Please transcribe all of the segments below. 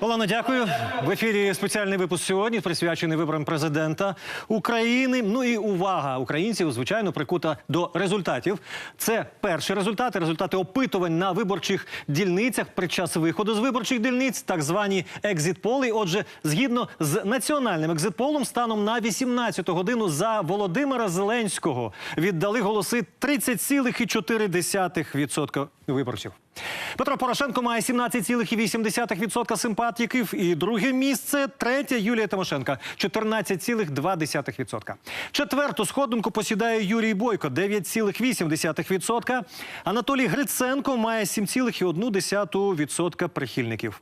Олено, дякую. В ефірі спеціальний випуск сьогодні присвячений виборам президента України. Ну і увага українців, звичайно, прикута до результатів. Це перші результати, результати опитувань на виборчих дільницях під час виходу з виборчих дільниць, так звані екзит-поли. Отже, згідно з національним екзит-полом, станом на 18 годину за Володимира Зеленського віддали голоси 30,4% виборців. Петро Порошенко має 17,8% симпатиків. І друге місце третє Юлія Тимошенка 14,2%. Четверту сходинку посідає Юрій Бойко 9,8%. Анатолій Гриценко має 7,1% прихильників.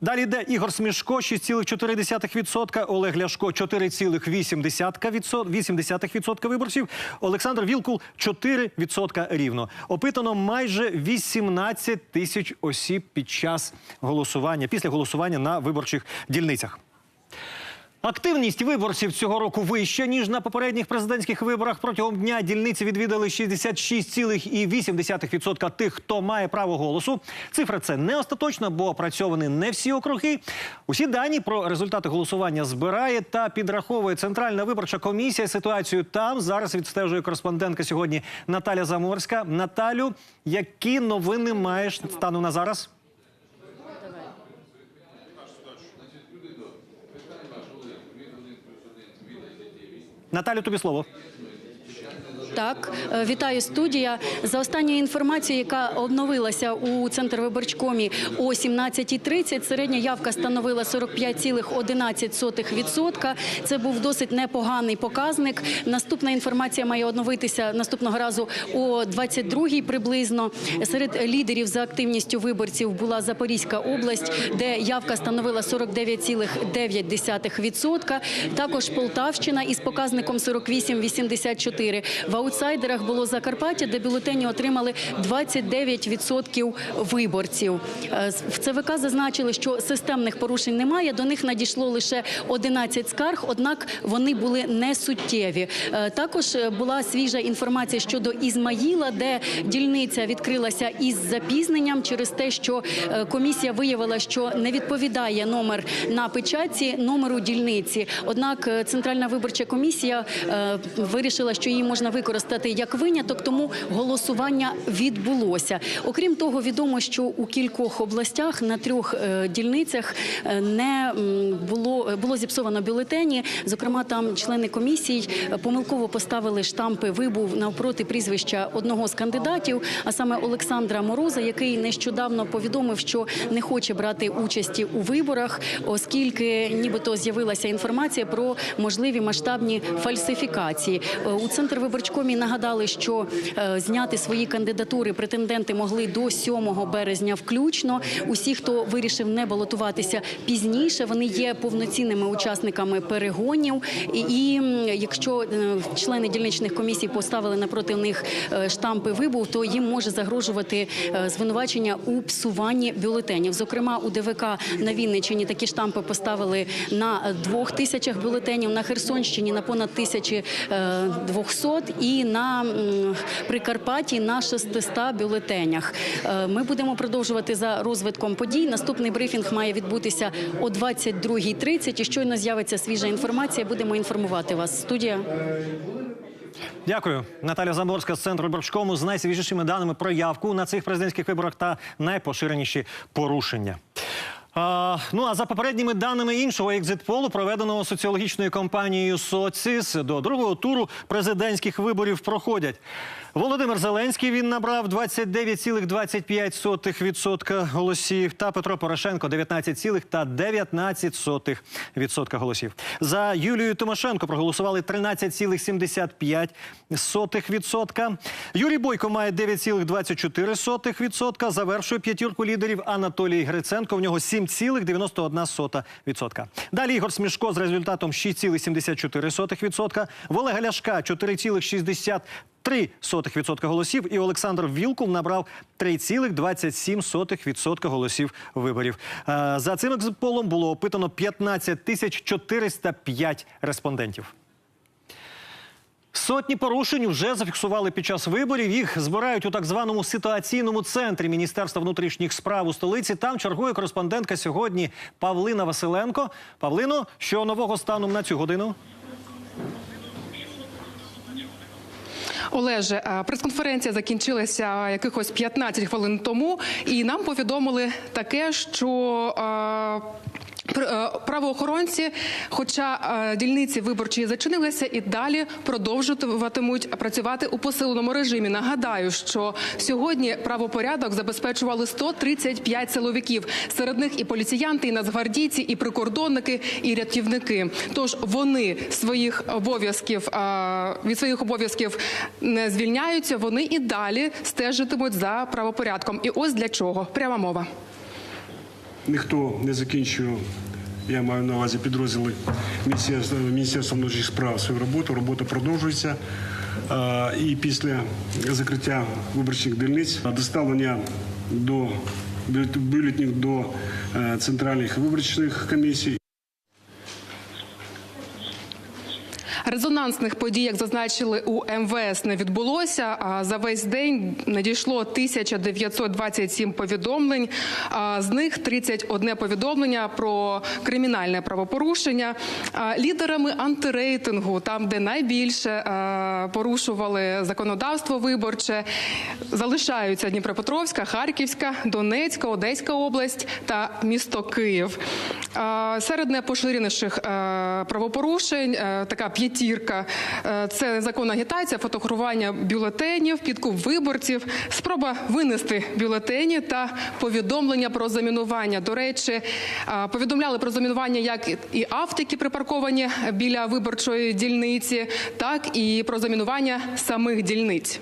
Далі йде Ігор Смішко 6,4%, Олег Ляшко 4,8% виборців, Олександр Вілкул 4% рівно. Опитано майже 18 тисяч осіб під час голосування, після голосування на виборчих дільницях. Активність виборців цього року вища ніж на попередніх президентських виборах. Протягом дня дільниці відвідали 66,8% тих, хто має право голосу. Цифра це не остаточна, бо опрацьовані не всі округи. Усі дані про результати голосування збирає та підраховує Центральна виборча комісія. Ситуацію там зараз відстежує кореспондентка сьогодні Наталя Заморська. Наталю, які новини маєш стану на зараз? Наталю, тобі слово. Так, е, вітаю студія. За останньою інформацією, яка обновилася у центр виборчкомі о 17.30, середня явка становила 45,11%. Це був досить непоганий показник. Наступна інформація має оновитися наступного разу о 22.00 приблизно. Серед лідерів за активністю виборців була Запорізька область, де явка становила 49,9%. Також Полтавщина із показником 48,84%. Аутсайдерах було Закарпаття, де бюлетені отримали 29% виборців. Е, В ЦВК зазначили, що системних порушень немає. До них надійшло лише 11 скарг, однак вони були не суттєві. Е, Також е, була свіжа інформація щодо Ізмаїла, де дільниця відкрилася із запізненням через те, що комісія виявила, що не відповідає номер на печатці номеру дільниці. Однак Центральна виборча комісія вирішила, що її можна використати як виняток, тому голосування відбулося. Окрім того, відомо, що у кількох областях на трьох е, дільницях е, не було було зіпсовано бюлетені. Зокрема, там члени комісій е, помилково поставили штампи вибув навпроти прізвища одного з кандидатів, а саме Олександра Мороза, який нещодавно повідомив, що не хоче брати участі у виборах, оскільки нібито з'явилася інформація про можливі масштабні фальсифікації. У центр виборчкомі нагадали, що е, зняти свої кандидатури претенденти могли до 7 березня включно. Усі, хто вирішив не балотуватися пізніше, вони є повноцінними учасниками перегонів. І, і якщо е, члени дільничних комісій поставили напроти них е, штампи вибув, то їм може загрожувати звинувачення у псуванні бюлетенів. Зокрема, у ДВК на Вінниччині такі штампи поставили на двох тисячах бюлетенів, на Херсонщині на понад тисячі е, 200 на Прикарпатті на 600 бюлетенях. Е, Ми будемо продовжувати за розвитком подій. Наступний брифінг має відбутися о 22.30. І щойно з'явиться свіжа інформація. Будемо інформувати вас. Студія. Дякую, Наталя Заморська з центру Борчкому з найсвіжішими даними про явку на цих президентських виборах та найпоширеніші порушення. А, ну а за попередніми даними іншого екзитполу, проведеного соціологічною компанією Соціс, до другого туру президентських виборів проходять. Володимир Зеленський він набрав 29,25% голосів, та Петро Порошенко 19,19% голосів. За Юлією Тимошенко проголосували 13,75%. Юрій Бойко має 9,24%. Завершує п'ятірку лідерів Анатолій Гриценко. В нього 7,91%. Далі Ігор Смішко з результатом 6,74%. В Олега Ляшка 4,60%. 3% голосів, і Олександр Вілкул набрав 3,27% голосів виборів. Е, За цим екзитполом було опитано 15 тисяч 405 респондентів. Сотні порушень вже зафіксували під час виборів. Їх збирають у так званому ситуаційному центрі Міністерства внутрішніх справ у столиці. Там чергує кореспондентка сьогодні Павлина Василенко. Павлино, що нового станом на цю годину? Олеже, е, прес-конференція закінчилася якихось 15 хвилин тому, і нам повідомили таке, що е, е, правоохоронці, хоча е, дільниці виборчі зачинилися, і далі продовжуватимуть працювати у посиленому режимі. Нагадаю, що сьогодні правопорядок забезпечували 135 силовиків. Серед них і поліціянти, і нацгвардійці, і прикордонники, і рятівники. Тож вони своїх обов'язків е, від своїх обов'язків не звільняються. Вони і далі стежитимуть за правопорядком. І ось для чого пряма мова. Ніхто не закінчує, я маю на увазі підрозділи Міністерства, Міністерства внутрішніх справ свою роботу. Робота продовжується. І після закриття виборчих дільниць доставлення до бюлетнів до е, центральних виборчих комісій. Резонансних подій, як зазначили у МВС, не відбулося. За весь день надійшло 1927 повідомлень. З них 31 повідомлення про кримінальне правопорушення. Лідерами антирейтингу, там де найбільше порушували законодавство виборче, залишаються Дніпропетровська, Харківська, Донецька, Одеська область та місто Київ. Серед найпоширеніших правопорушень така п'ятірка е, це незаконна агітація, фотографування бюлетенів, підкуп виборців, спроба винести бюлетені та повідомлення про замінування. До речі, е, повідомляли про замінування як і які припарковані біля виборчої дільниці, так і про замінування самих дільниць.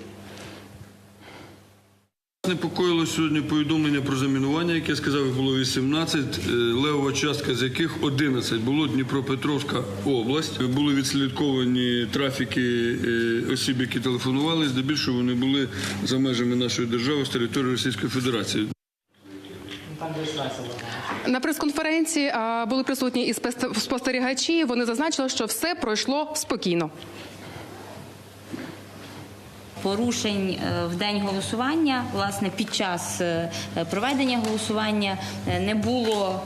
Непокоїло сьогодні повідомлення про замінування, яке я сказав, було 18, е, левова частка з яких 11 було Дніпропетровська область. Були відслідковані трафіки е, осіб, які телефонували. Здебільшого вони були за межами нашої держави з території Російської Федерації. На прес-конференції були присутні і спостерігачі. Вони зазначили, що все пройшло спокійно. Порушень е, в день голосування, власне, під час е, проведення голосування е, не було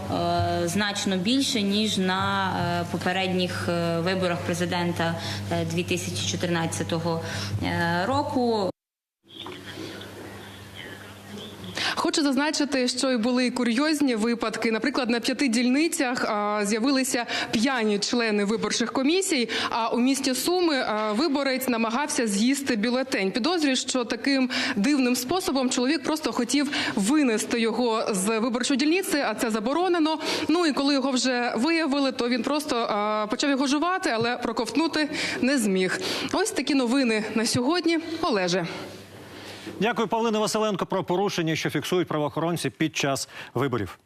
значно більше ніж на попередніх виборах президента е, 2014 е, року. Хочу зазначити, що й були курйозні випадки. Наприклад, на п'яти дільницях з'явилися п'яні члени виборчих комісій. А у місті Суми виборець намагався з'їсти бюлетень. Підозрюю, що таким дивним способом чоловік просто хотів винести його з виборчої дільниці, а це заборонено. Ну і коли його вже виявили, то він просто почав його жувати, але проковтнути не зміг. Ось такі новини на сьогодні. Олеже. Дякую, Павлина Василенко, про порушення, що фіксують правоохоронці під час виборів.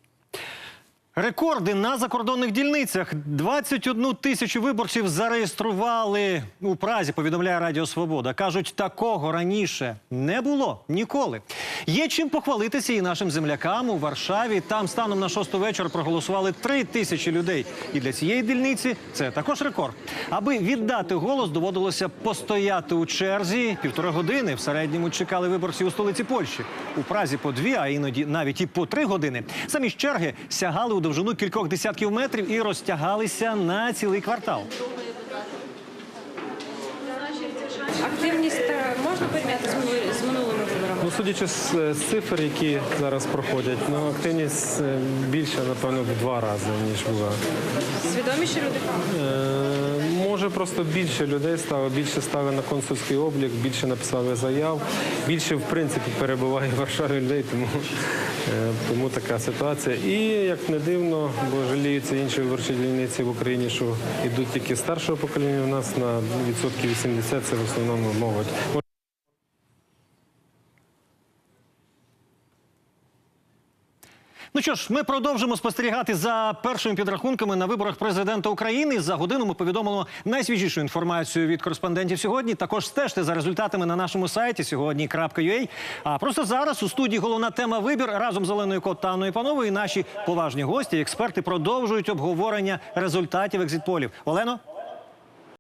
Рекорди на закордонних дільницях. 21 тисячу виборців зареєстрували у Празі, повідомляє Радіо Свобода. Кажуть, такого раніше не було ніколи. Є чим похвалитися і нашим землякам у Варшаві. Там станом на шосту вечір проголосували 3 тисячі людей. І для цієї дільниці це також рекорд. Аби віддати голос, доводилося постояти у черзі півтори години. В середньому чекали виборці у столиці Польщі. У Празі по дві, а іноді навіть і по три години. Самі ж черги сягали у довжину кількох десятків метрів і розтягалися на цілий квартал. Активність е, можна порівняти з минулими, виборами? Ну, судячи з, з цифр, які зараз проходять, ну активність е, більша, напевно, в два рази ніж була. Свідоміші люди? Е, може, просто більше людей стало, більше стали на консульський облік, більше написали заяв, більше в принципі перебуває в Варшаві людей, тому, е, тому така ситуація. І як не дивно, бо жаліються інші виборчі дільниці в Україні, що йдуть тільки старшого покоління. У нас на відсотки 80 це в основному молодь. Ну що ж, ми продовжимо спостерігати за першими підрахунками на виборах президента України. За годину ми повідомимо найсвіжішу інформацію від кореспондентів сьогодні. Також стежте за результатами на нашому сайті сьогодні.ua. А просто зараз у студії головна тема вибір разом з Оленою Кот та Анною Пановою. Наші поважні гості, експерти продовжують обговорення результатів екзитполів. Олено.